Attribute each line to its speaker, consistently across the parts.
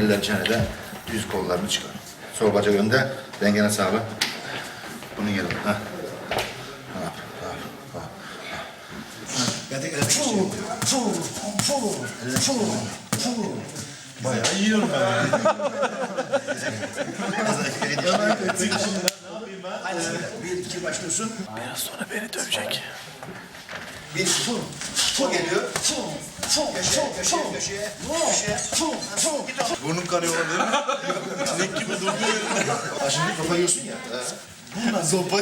Speaker 1: Eller çenede, düz kollarını çıkar. Sol bacak önde, dengene sağla. Bunun yeri. Ha. Ha, ha, ha. Ben de elime geçeyim.
Speaker 2: Bayağı yiyorum ben.
Speaker 1: Bir, iki başlıyorsun.
Speaker 2: Biraz sonra beni dövecek.
Speaker 1: Bir, iki, bu geliyor. Köşeye,
Speaker 2: Burnum kanıyor olabilir mi? Sinek gibi durdu yerinde.
Speaker 1: Ha, Şimdi kafa yiyorsun ya. ha.
Speaker 2: Sopa.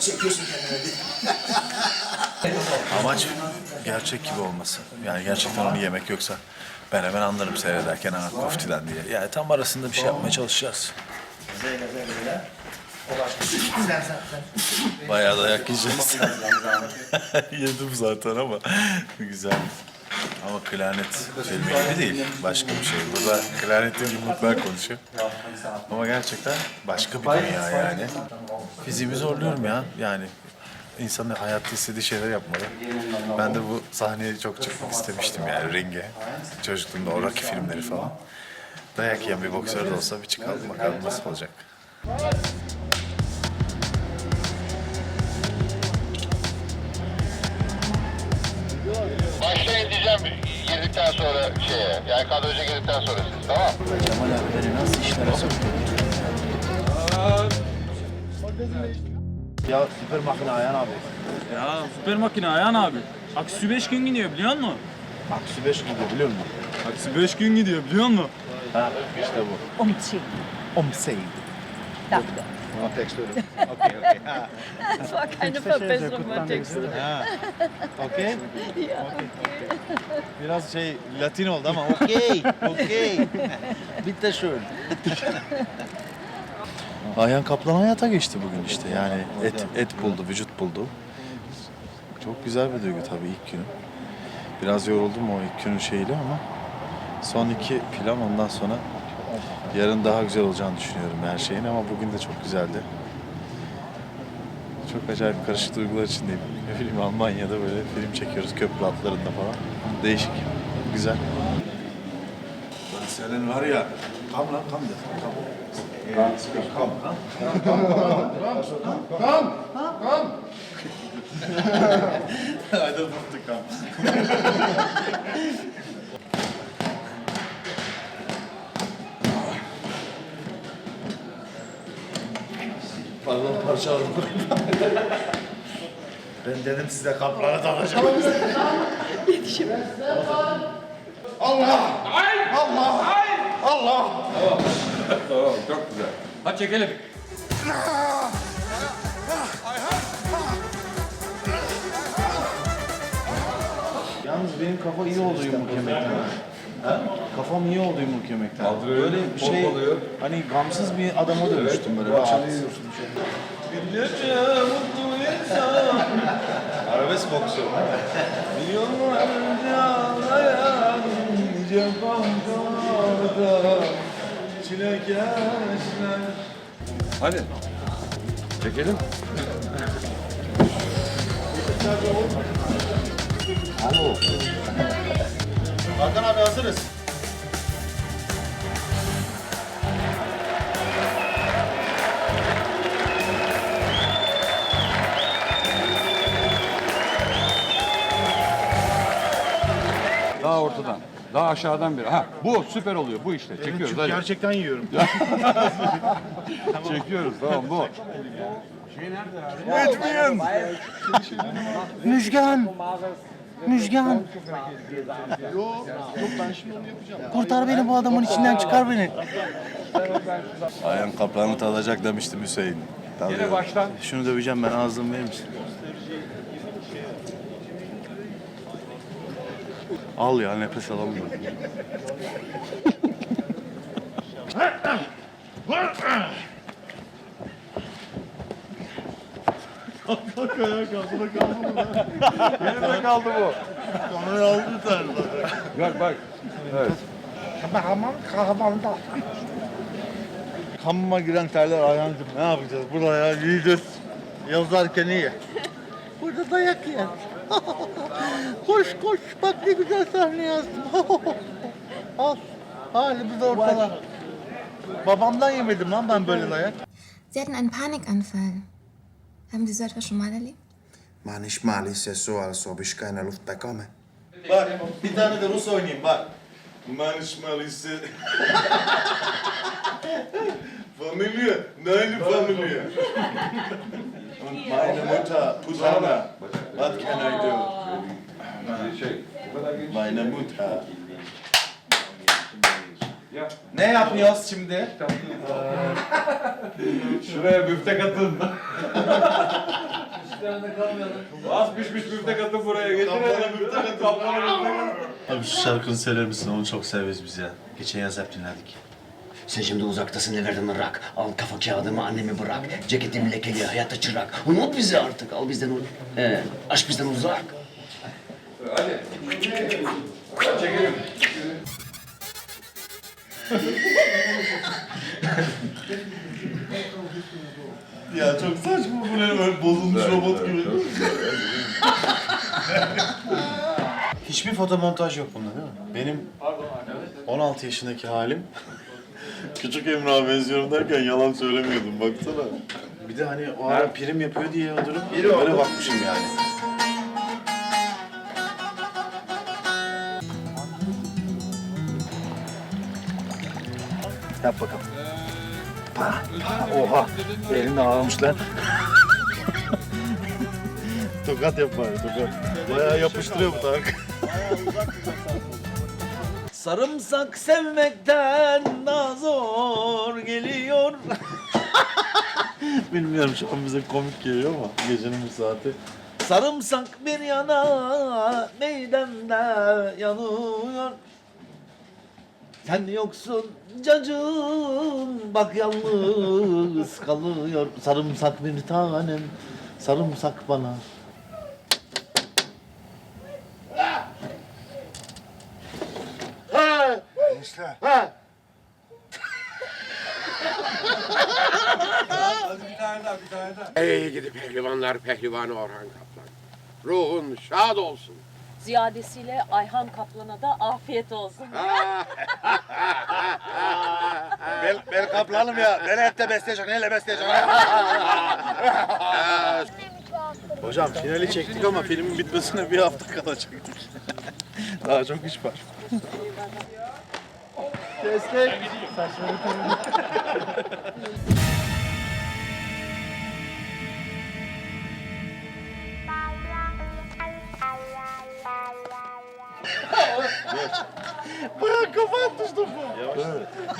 Speaker 1: Çekiyorsun kendine.
Speaker 2: Amaç gerçek gibi olması. Yani gerçekten onu yemek yoksa ben hemen anlarım seyrederken ha koftiden diye. Yani tam arasında bir şey yapmaya çalışacağız. Bayağı dayak yiyeceğiz. Yedim zaten ama güzel. Ama klarnet filmi gibi değil. Başka bir şey. Burada klarnetin yumruklar konuşuyor. Ama gerçekten başka bir dünya yani. Fiziğimi zorluyorum ya. Yani insanın hayatta istediği şeyler yapmalı. Ben de bu sahneye çok çıkmak istemiştim yani ringe. Çocukluğumda o filmleri falan. Dayak yiyen bir boksör de olsa bir çıkalım bakalım nasıl olacak.
Speaker 3: Diyeceğim girdikten sonra şeye. Yani kadroca girdikten sonra siz tamam
Speaker 2: Kemal abileri nasıl işlere sokuyor?
Speaker 1: Ya süper makine Ayhan abi.
Speaker 4: Ya süper makine Ayhan abi. Aksi 5 gün gidiyor biliyor musun?
Speaker 1: Aksi beş gidiyor biliyor musun?
Speaker 4: Aksi 5 gün gidiyor biliyor musun?
Speaker 1: Ha işte bu.
Speaker 5: Omzing. Danke.
Speaker 1: Ama tekst öyle.
Speaker 5: Das war keine Verbesserung beim Text.
Speaker 1: Okey.
Speaker 5: Ja,
Speaker 2: Biraz şey Latin oldu ama okey, okey. Bitte schön. Ayhan Kaplan hayata geçti bugün işte yani et et buldu, vücut buldu. Çok güzel bir duygu tabii ilk günü. Biraz yoruldum o ilk günün şeyiyle ama son iki plan ondan sonra yarın daha güzel olacağını düşünüyorum her şeyin ama bugün de çok güzeldi. Çok acayip karışık duygular içindeyim. Ne bileyim Almanya'da böyle film çekiyoruz köprü atlarında falan. Değişik, güzel. Senin var ya,
Speaker 1: Kam lan kam de. Kam.
Speaker 2: I don't want to come.
Speaker 1: Pardon parçaladım. ben dedim size kaplara dalacağım.
Speaker 6: Tamam çok güzel. Hadi çekelim.
Speaker 2: Yalnız benim kafa iyi oldu yumruk yemekten. Ha? Kafam iyi oldu yumruk yemekten. Böyle bir şey, hani gamsız bir adama dönüştüm böyle rahat. Arabesk boksör. Milyonlarca ağlayan nice banklarda çilekeşler.
Speaker 6: Hadi. Çekelim.
Speaker 1: Hakan abi hazırız.
Speaker 6: Daha ortadan. Daha aşağıdan bir. Ha bu süper oluyor bu işte. Çekiyoruz hadi.
Speaker 1: Gerçekten yiyorum.
Speaker 6: Çekiyoruz tamam bu.
Speaker 7: Müjgan. Müjgan. Kurtar beni bu adamın içinden çıkar beni.
Speaker 2: Ayhan kaplanı tadacak demiştim Hüseyin.
Speaker 6: Yine baştan.
Speaker 2: Şunu döveceğim ben ağzımı verir misin? Al ya nefes alamıyorum.
Speaker 6: Nerede kaldı bu?
Speaker 2: Kamerayı aldı tane
Speaker 6: Bak bak. Evet.
Speaker 2: Hamama giren terler Ayhan'cığım ne yapacağız? Buraya yiyeceğiz. Yazarken iyi.
Speaker 7: Burada dayak yer. koş koş bak ne güzel sahne yazdım. Al. Halimiz ortada. Babamdan yemedim lan ben böyle dayak.
Speaker 8: Sie hatten einen Panikanfall. Haben Sie so etwas schon mal erlebt?
Speaker 9: Manchmal ist es so, als ob ich keine Luft bekomme.
Speaker 2: Bak bir tane de Rus oynayayım bak. Manchmal ise... Familie, nein Familie. Und meine Mutter, Putana. What can I do? Meine Mutter.
Speaker 1: Ne yapıyoruz şimdi?
Speaker 6: Şuraya büftek atın. Az pişmiş büftek atın buraya. Getirelim. büftek atın. Kaplana büftek atın.
Speaker 2: Abi şu şarkını söyler misin? Onu çok severiz biz ya. Geçen yaz hep dinledik.
Speaker 10: Sen şimdi uzaktasın everden Irak. Al kafa kağıdımı annemi bırak. Ceketim lekeli hayatta çırak. Unut bizi artık. Al bizden u- ee, aşk bizden uzak.
Speaker 6: Hadi çekelim.
Speaker 2: Ya çok saçma bu ne böyle bozulmuş robot gibi. Hiçbir fotomontaj yok bunda değil mi? Benim 16 yaşındaki halim Küçük Emrah'a benziyorum derken yalan söylemiyordum baksana. Bir de hani o ara prim yapıyor diye oturup böyle bakmışım yani.
Speaker 1: Yap bakalım. Pa, pa, oha. Elin ağırmış lan.
Speaker 2: Tokat yap bari tokat. Bayağı yapıştırıyor bu Tarık.
Speaker 7: Sarımsak sevmekten daha zor geliyor.
Speaker 2: Bilmiyorum şu an bize komik geliyor ama gecenin bu saati.
Speaker 7: Sarımsak bir yana meydanda yanıyor. Sen yoksun cacığım bak yalnız kalıyor. Sarımsak bir tanem sarımsak bana.
Speaker 11: Ey gidi pehlivanlar pehlivanı Orhan Kaplan. Ruhun şad olsun.
Speaker 5: Ziyadesiyle Ayhan Kaplan'a da afiyet olsun.
Speaker 1: Ben, ben kaplanım ya. Beni hep de besleyecek. Neyle besleyecek?
Speaker 2: Hocam finali çektik ama filmin bitmesine bir hafta kadar çektik. Daha çok iş var.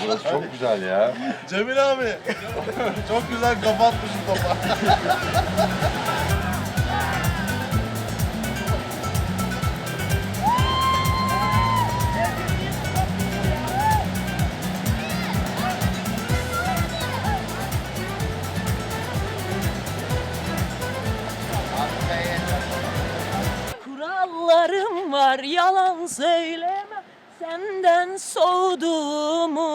Speaker 6: Burası çok güzel ya.
Speaker 2: Cemil abi. çok güzel kafa atmışsın topa.
Speaker 5: Kurallarım var yalan söyleme senden soğuduğumu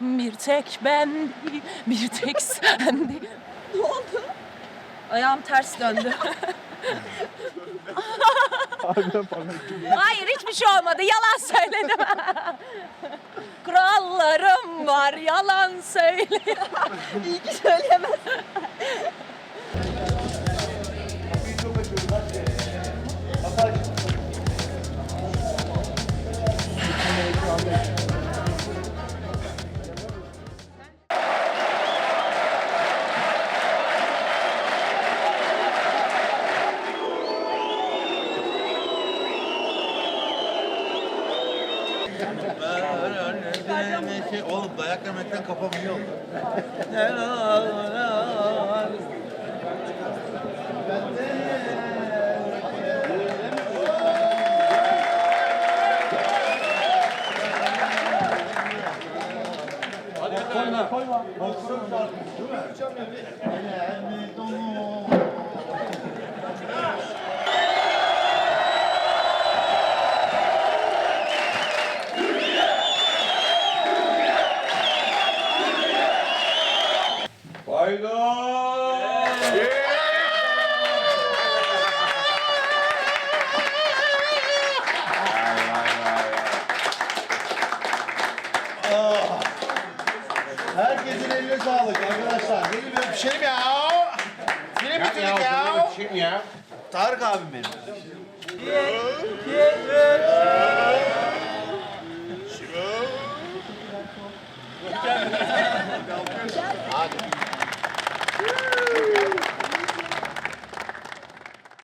Speaker 5: bir tek ben değil bir tek sen değil. Ne oldu? Ayağım ters döndü. Hayır hiçbir şey olmadı yalan söyledim. Kurallarım var yalan söyle. İyi ki söyleyemez.
Speaker 2: Oğlum dayak yemekten kafam iyi oldu.
Speaker 6: Hayda!
Speaker 2: Öpüşelim ya. Film bitirdik ya.
Speaker 11: Kim ya?
Speaker 2: Tarık abim benim.
Speaker 11: Hadi.